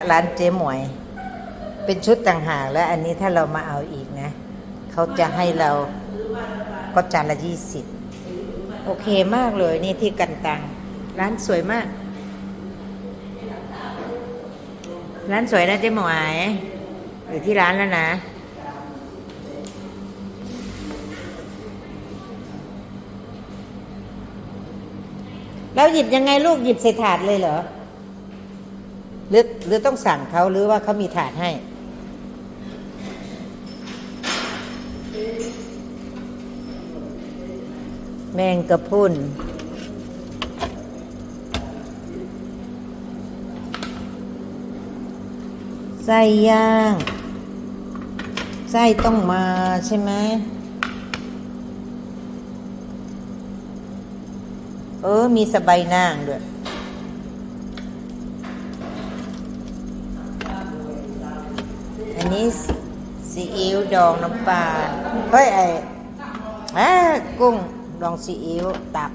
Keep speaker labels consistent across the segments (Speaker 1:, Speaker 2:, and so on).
Speaker 1: ร้านเจ๊หมวย เป็นชุดต่างหากแล้วอันนี้ถ้าเรามาเอาอีกนะ เขาจะให้เราก็จานละยี่สิบโอเคมากเลยนี่ที่กันตัง ร้านสวยมาก ร้านสวยนะเจ๊หมวยอยู่ที่ร้านแล้วนะ แล้วหยิบยังไงลูกหยิบใส่ถาดเลยเหรอ หรือหรือต้องสั่งเขาหรือว่าเขามีถาดให้ แมงกระพุนไส้ย่างไส้ต้องมาใช่ไหมเออ มีสบายนางด้วยี้ซีอิ๊วดองน้ำปลาเฮ้ยไอ้แอ้กุ้งดองซีอิ๊วตับ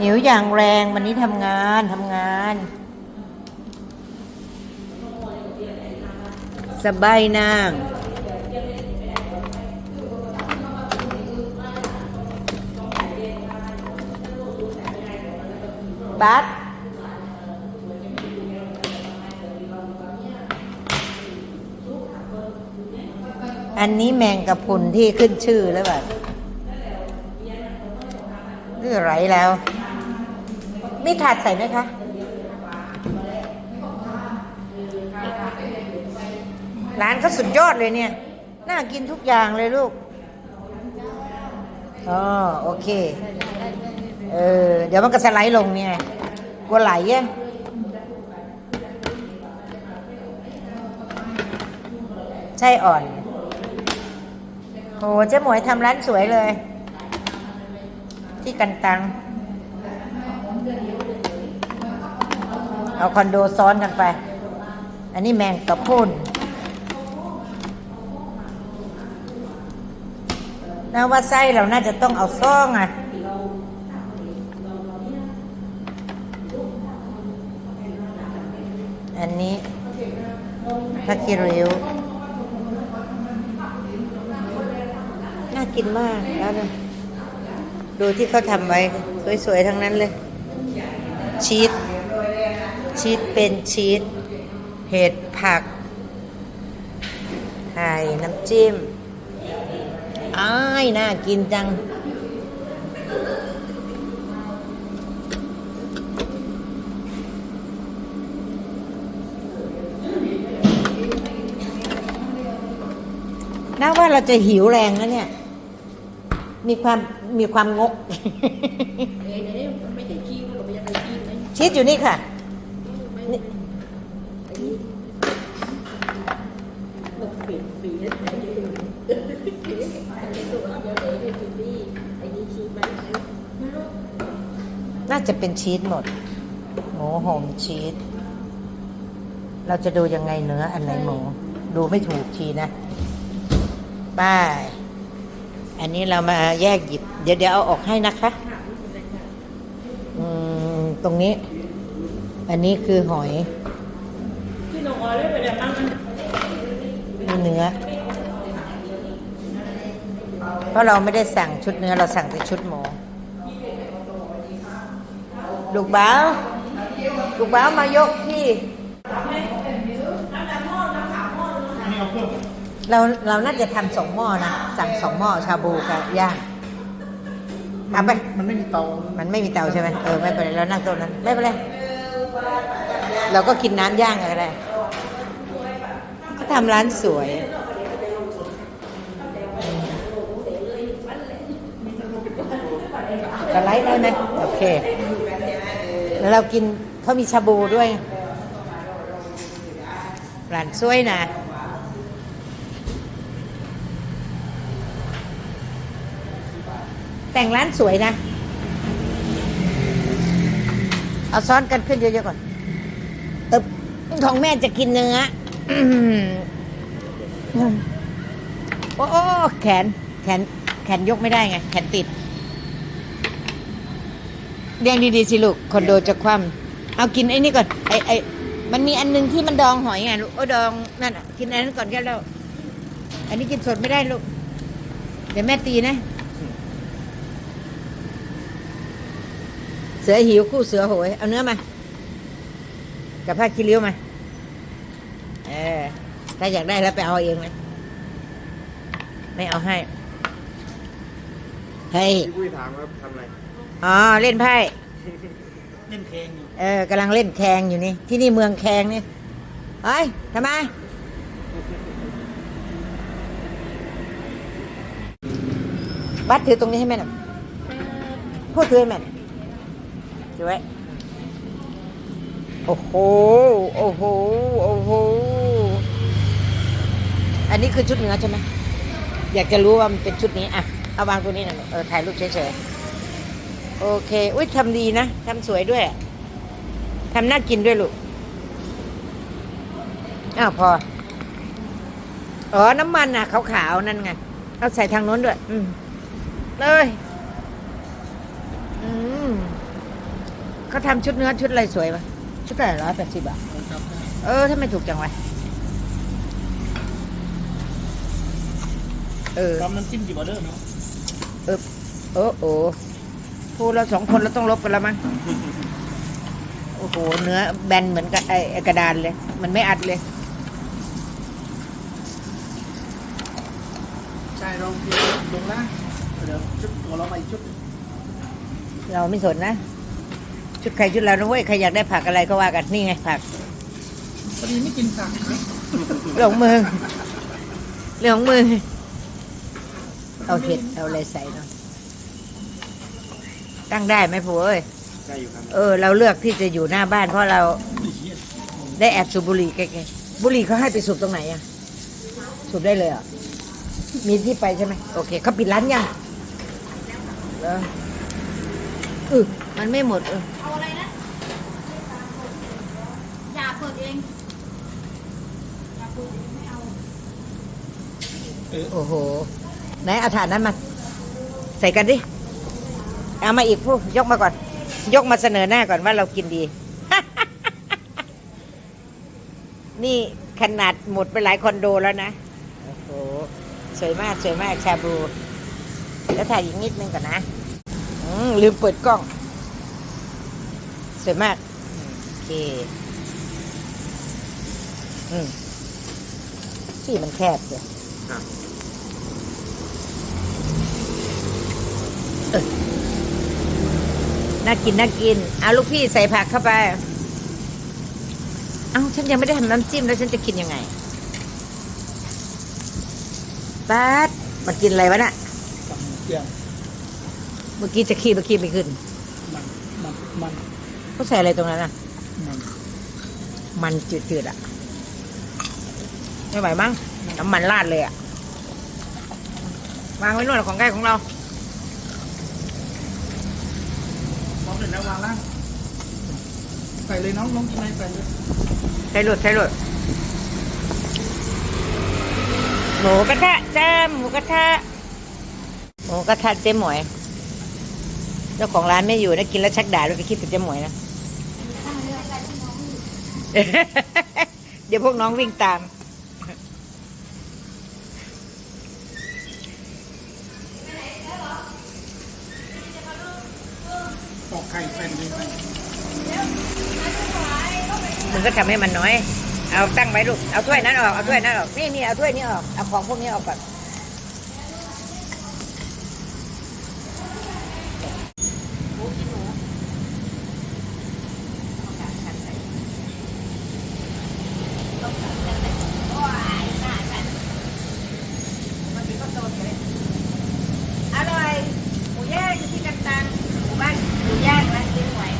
Speaker 1: หิวอย่างแรงวันนี้ทำงานทำงาน สบายนางบัส อันนี้แมงกะพรุนที่ขึ้นชื่อแล้วแบบนี่ไรแล้ว มีถาดใส่ไหมคะ ร้านเขาสุดยอดเลยเนี่ย น่ากินทุกอย่างเลยลูก อ๋อ โอเค เออ เดี๋ยวมันก็สไลด์ลงเนี่ยกลัวไหลอะใช่อ่อน โหเจ๊หมวยทำร้านสวยเลย ที่กันตัง เอาคอนโดซ้อนกันไป อันนี้แมงกะพุนน่าว่าไส้เราน่าจะต้องเอาซ่องอะอันนี้ผักกีริ้ว น่า กินมากแล้วนะดูที่เขาทำไว้ สวยๆ ทั้งนั้นเลย ชีสชีสเป็นชีสเห็ดผักไข่น้ำจิ้มอ้ายน่ากินจัง น่าว่าเราจะหิวแรงแล้วเนี่ย มีความมีความงก
Speaker 2: เอ๊ะเดี๋ยวนี้มันไม่ใช่ขี้มันก็ไม่ใช่อะไรขี้ไหม
Speaker 1: ชีสอยู่นี่ค่ะ
Speaker 2: ไม่ไม่ไอ้นี่มันปิดปีแล้วไหนจะดูเอ๊ะอันนี้ตัวเดียวเอ๊ะเป็นที่ไอ้นี่ขี้ไหมไม่รู้
Speaker 1: น่าจะเป็นชีสหมดหมูหอมชีสเราจะดูยังไงเนื้ออันไหนหมู ดูไม่ถูกทีนะป้าย อันนี้เรามาแยกหยิบ เดี๋ยวเดี๋ยวเอาออกให้นะคะอตรงนี้ อันนี้คือหอย
Speaker 2: ที่น้องออยด้ไปแล้วบ้างนะ
Speaker 1: นี่เนื้อ เพราะเราไม่ได้สั่งชุดเนื้อ เราสั่งแต่ชุดหมูลูกบ้าวลูกบ้าวมายกที่ เราเราน่าจะทำสองหม้อนะ สั่งสองหม้อชาบูกับย่างเอาไป
Speaker 3: มันไม่มีเตา
Speaker 1: มันไม่มีเตาใช่ไหมเออไม่เป็นไรเรานั่งโต๊ะนั้นไม่เป็นไรเราก็กินน้ำย่างกันก็ได้เขาทำร้านสวย สไลด์ได้ไหมโอเค แล้วเรากินเขามีชาบูด้วยร้านสวยนะ แต่งร้านสวยนะ เอาซ้อนกันขึ้นเยอะๆก่อนเออของแม่จะกินเนื้อโอ้โอแขน แขน แขนยกไม่ได้ไง แขนติดเรียงดีๆสิลูก คอนโดจะคว่ำเอากินไอ้นี่ก่อน ไอ้ไอ้มันมีอันหนึงที่มันดองหอยไงลูก โอ้ดอง นั่นอะ กินอันนั้นก่อนแค่แล้ว อันนี้กินสดไม่ได้ลูก เดี๋ยวแม่ตีนะ เสือหิวคู่เสือโหย เอาเนื้อมา กับผ้าคีริ้วมา เออ ถ้าอยากได้แล้วไปเอาเองนะไม่เอาให้ เฮ้ย
Speaker 3: พี่ปุ้ยถามว่าทำอะไร
Speaker 1: อ๋อ เล่นไพ่
Speaker 3: เล่นเพลงอยู่
Speaker 1: เออกำลังเล่นแคงอยู่นี่ ที่นี่เมืองแคงนี่เฮ้ยทำไม บัตรถือตรงนี้ให้แม่หน่อยพูดถือให้แม่หน่อย ถือไว้โอ้โห โอ้โห โอ้โห อันนี้คือชุดเนื้อใช่ไหมอยากจะรู้ว่ามันเป็นชุดนี้ อะ เอาวางตัวนี้หน่อยเออ ถ่ายรูปเฉยๆ โอเค อุ้ยทำดีนะ ทำสวยด้วย ทำน่ากินด้วยลูก อ้าวพอ อ๋อ น้ำมันน่ะ ขาวๆ นั่นไง เอาใส่ทางโน้นด้วย อืมเลยอืม เขาทำชุดเนื้อชุดอะไรสวยปะชุดอะไรร้อยแปดสิบบาทเออถ้าไม่ถูกจังวะเออ
Speaker 3: ตำน้ำจิ้มกี่บอร์เดอร์เนาะ
Speaker 1: เออโอ้โอ้พูดเราสองคนเราต้องลบกันแล้วมั้งโอ้โหเนื้อแบนเหมือนกับไอ้ไอ้กระดานเลย มันไม่อัดเลย
Speaker 3: ใช่เราลงนะเดี๋ยวชุดตัวเราไปอีกชุดหนึ่ง
Speaker 1: เราไม่สนนะ ชุดใครชุดเรานะเว้ยใครอยากได้ผักอะไรก็ว่ากันนี่ไงผัก
Speaker 3: พอดีไม่กินผัก
Speaker 1: เรื่องของมือเรื่องของมือเอาเห็ดเอาอะไรใส่เนาะตั้งได้ไหมผัวเอ้ย
Speaker 3: ได้อยู่ครับ
Speaker 1: เออ เราเลือกที่จะอยู่หน้าบ้านเพราะเราได้แอบสูบบุหรี่ใกล้ๆบุหรี่เขาให้ไปสูบตรงไหนอะสูบได้เลยเหรอะมีที่ไปใช่ไหมโอเคเขาปิดร้านยังเออ เออมันไม่หมดเออ
Speaker 2: เอาอะไรนะอย่าเปิดเองอย่าเปิดเองไม่เอา
Speaker 1: โอ้โห ไหนเอาถ่านนั้นมา ใส่กันดิ เอามาอีกผู้ยกมาก่อน ยกมาเสนอหน้าก่อนว่าเรากินดี นี่ขนาดหมดไปหลายคอนโดแล้วนะ โอ้โห สวยมาก สวยมากชาบู แล้วถ่ายอีกนิดนึงก่อนนะอืม ลืมเปิดกล้อง สวยมาก โอเค อืมที่มันแคบเดียวเออน่ากินน่ากิน เอาลูกพี่ใส่ผักเข้าไป เอ้าฉันยังไม่ได้ทำน้ำจิ้มแล้วฉันจะกินยังไงป๊าดมากินอะไรวะน่ะ
Speaker 3: กับ เกี๊ยว
Speaker 1: เมื่อกี้จะขี้เมื่อกี้ไม่ขึ้น
Speaker 3: มันมันมัน
Speaker 1: เขาใส่อะไรตรงนั้นอะ
Speaker 3: มัน
Speaker 1: มันจืดๆอะ ไม่ไหวมั้งน้ำมันราดเลยอะ วางไว้นู่นของใกล้ของเรา
Speaker 3: พร้อมเสร็จแล้ววางล่างใส่เลยน้องน้องกินอะไรใส่เลย
Speaker 1: ใช้หลุดใช้หลุดหมูกระทะจ้าหมูกระทะหมูกระทะเจ๊หมวย เจ้าของร้านไม่อยู่นะกินแล้วชักด่าเราจะคิดถึงเจ๊หมวยนะ เดี๋ยวพวกน้องวิ่งตาม
Speaker 3: ปอกไข่เป็นเลยไหม
Speaker 1: มึงก็ทำให้มันน้อย เอาตั้งไว้ลูก เอาถ้วยนั้นออก เอาถ้วยนั้นออก นี่นี่เอาถ้วยนี้ออก เอาของพวกนี้ออกก่อน อร่อย หมูย่างอยู่ที่กันตังหมู่บ้านหมูย่างร้านเจ๊หมวย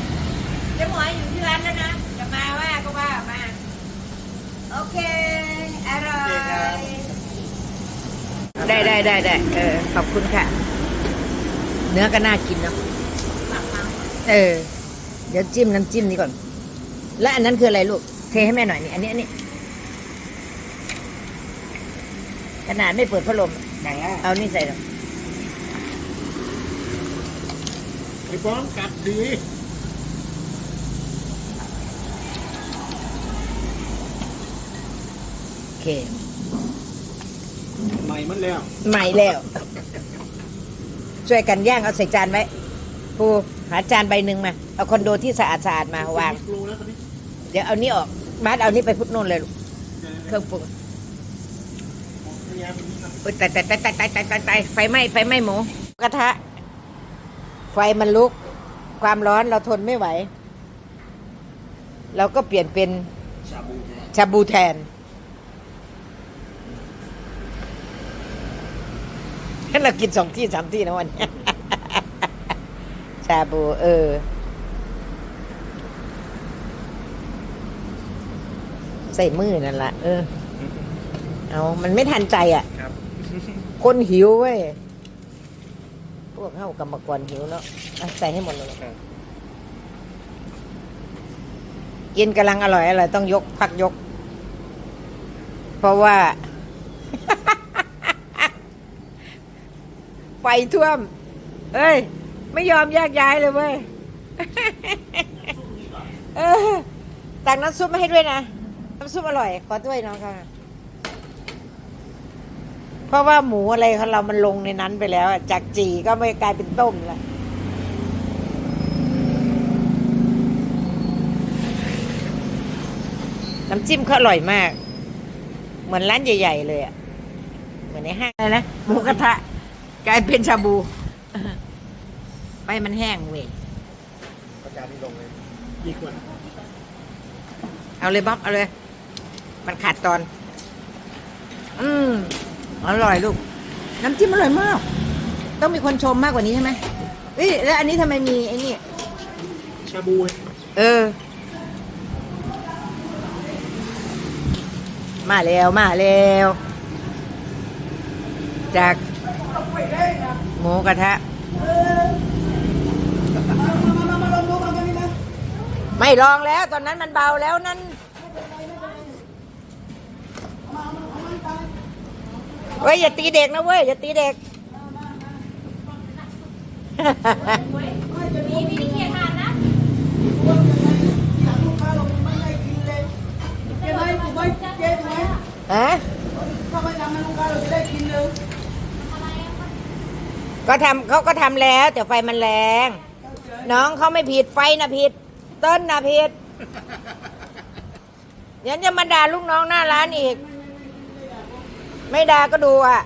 Speaker 1: เจ๊หมวยอยู่ที่ร้านแล้วนะ จะมาว่าก็ว่ามา โอเค อร่อย ได้ได้ได้ได้เออขอบคุณค่ะ เนื้อก็น่ากินเนาะเออ เดี๋ยวจิ้มน้ำจิ้มนี้ก่อน และอันนั้นคืออะไรลูก เทให้แม่หน่อยนี่อันนี้อันนี้ขนาดไม่เปิดพัดลม
Speaker 3: หนังอะ
Speaker 1: เอานี่ใส่หรอย
Speaker 3: อ้ป้อมกัดดี
Speaker 1: โอเค
Speaker 3: ใหม่มันแล้ว
Speaker 1: ใหม่แล้ว ช่วยกันย่างเอาใส่จานไว้ปูหาจานใบหนึ่งมา เอาคอนโดที่สะอาดสะอาดมาวาง
Speaker 3: กลูแล้วตอนนี้
Speaker 1: เดี๋ยวเอานี่ออกบาสเอานี่ไปพุทนู่นเลยลูกเครื่องปรุง
Speaker 3: พยายาม
Speaker 1: อุ๊ยตายตายตายตายตายตายตายตายไฟไหม้ไฟไหม้หมูกระทะ ไฟมันลุก ความร้อนเราทนไม่ไหว เราก็เปลี่ยนเป็น
Speaker 3: ชาบูแท้
Speaker 1: ชาบูแทนให้ เรากินสองที่สามที่นะวันนี้ชาบู เออ ใส่มือนั่นละเออ เอามันไม่ทันใจอะ
Speaker 3: ครับ
Speaker 1: คนหิวเว้ย พวกเข้ากรรมกรหิวเนาะอะใส่ให้หมดเลย
Speaker 3: ครับ
Speaker 1: กินกำลังอร่อยอร่อยต้องยกพักยก เพราะว่า ไฟท่วม เอ้ย ไม่ยอมแยกย้ายเลยเว้ยเออตักน้ำซุปมาให้ด้วยนะ น้ำซุปอร่อย ขอด้วยน้องค่ะ เพราะว่าหมูอะไรของเรามันลงในนั้นไปแล้ว จากจีก็ไม่กลายเป็นต้มแล้วน้ำจิ้มเขาอร่อยมาก เหมือนร้านใหญ่ ๆ เลยอะเหมือนในห้างเลยนะ หมูกระทะ กลายเป็นชาบู ไปมันแห้งเว้ย
Speaker 3: ประจานที่ลงเลยดีกว่า
Speaker 1: เอาเลยบ๊อบเอาเลย มันขาดตอน อืมอร่อยลูก น้ำจิ้มอร่อยมาก ต้องมีคนชมมากกว่านี้ใช่ไหมเอ้ยแล้วอันนี้ทำไมมีไอ้นี่
Speaker 3: ชาบู
Speaker 1: เออ มาแล้วมาแล้วจาก หมูกระทะ ไม่ลองแล้ว ตอนนั้นมันเบาแล้วนั่นเว้ยอย่าตีเด็กนะเว้ยอย่าตีเด็กฮะ ก็ทำเขาก็ทำแล้วแต่ไฟมันแรง น้องเขาไม่ผิดไฟนะผิด ต้นนะผิดเดี๋ยวจะมาด่าลูกน้องหน้าร้านอีก ไม่ด่าก็ดูอะ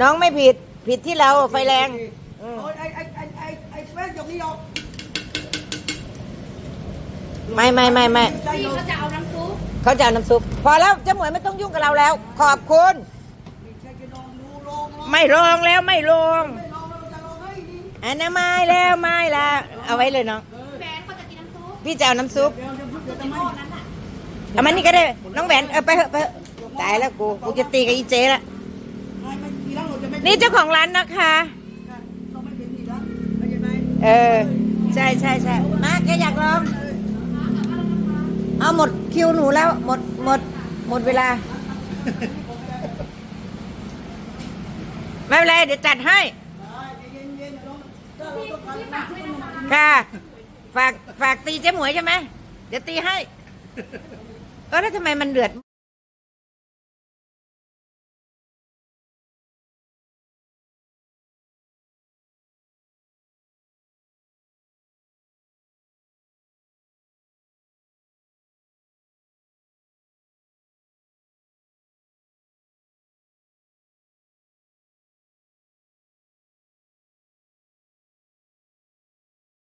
Speaker 1: น้องไม่ผิด ผิดที่เราไฟแรงอืม
Speaker 4: ไอ้ไอ้ไอ้ไอ้ไอ้เฟสยกนี้ออก
Speaker 1: ไม่ไม่ไม่ไม่
Speaker 4: ใจ
Speaker 2: พี่
Speaker 4: ยก
Speaker 2: เขาจะเอาน้ำซุป
Speaker 1: เขาจะเอาน้ำซุป พอแล้วเจ้าหมวยไม่ต้องยุ่งกับเราแล้ว ขอบคุณ
Speaker 4: ใจจะนอนดูลงลง
Speaker 1: ไม่ลงแล้วไม่ลง
Speaker 4: ไม่ลงเราจะลงให้ดี
Speaker 1: อันนั้นไม่แล้วไม่ละเอาไว้เลยน้อง
Speaker 2: แฟนเขาจะกินน้ำซุป
Speaker 1: พี่จะเอาน้ำซุป
Speaker 4: เดี๋ยวจะพูดเดี๋ยวจะไม่
Speaker 2: ก้อนนั้นอะ
Speaker 1: เอามันนี่ก็ได้น้องแหวนเออไปเถอะไปเถอะตายแล้วกูกูจะตีกับอีเจละ
Speaker 4: ไม่ไม่ทีหลังเราจะไม่
Speaker 1: นี่เจ้าของร้านนะคะ
Speaker 4: เราไม่เป็นทีหลังเข้าใจไหม
Speaker 1: เออ ใช่ใช่ใช่มาแกอยากลอง เอาหมดคิวหนูแล้ว หมดหมด หมดเวลา ไม่เป็นไรเดี๋ยวจัดให้ ค่ะ ฝากฝากตีเจ๊หมวยใช่ไหม เดี๋ยวตีให้ เออแล้วทำไมมันเดือด